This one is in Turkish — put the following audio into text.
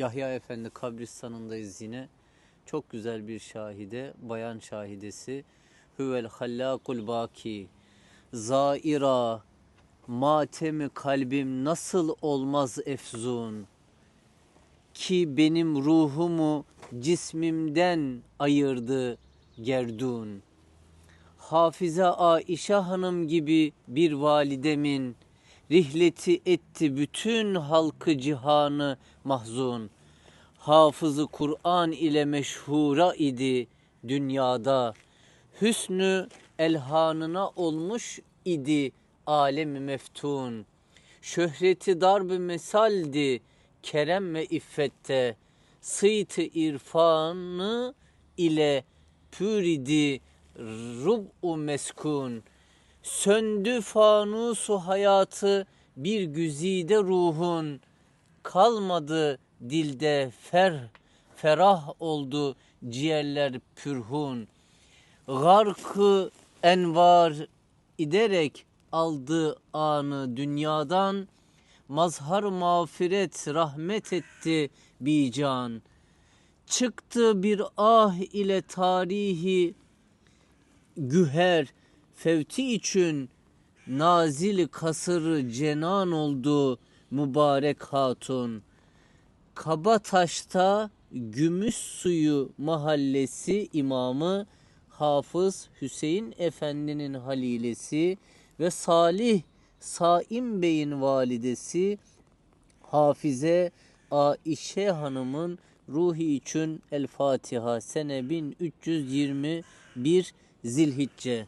Yahya Efendi kabristanındayız yine. Çok güzel bir şahide, bayan şahidesi. Huvel hallakul baki. Zaira, matemi kalbim nasıl olmaz efzun. Ki benim ruhumu cismimden ayırdı gerdun. Hafize Aişe Hanım gibi bir validemin rihleti etti bütün halkı cihanı mahzun. Hafızı Kur'an ile meşhura idi dünyada. Hüsnü elhanına olmuş idi alemi meftun. Şöhreti darb mesaldi kerem ve iffette. Sıyti irfanı ile pür idi rub'u meskun. Söndü fanusu hayatı bir güzide ruhun. Kalmadı dilde fer, ferah oldu ciğerler pürhun. Garkı envar iderek aldı anı dünyadan. Mazhar mağfiret rahmet etti bican. Çıktı bir ah ile tarihi güher fevti için nazil kasırı cenan oldu mübarek hatun. Kabataş'ta Gümüş Suyu Mahallesi imamı Hafız Hüseyin Efendi'nin halilesi ve Salih Saim Bey'in validesi Hafize Aişe Hanım'ın ruhi için El Fatiha sene 1321 Zilhicce.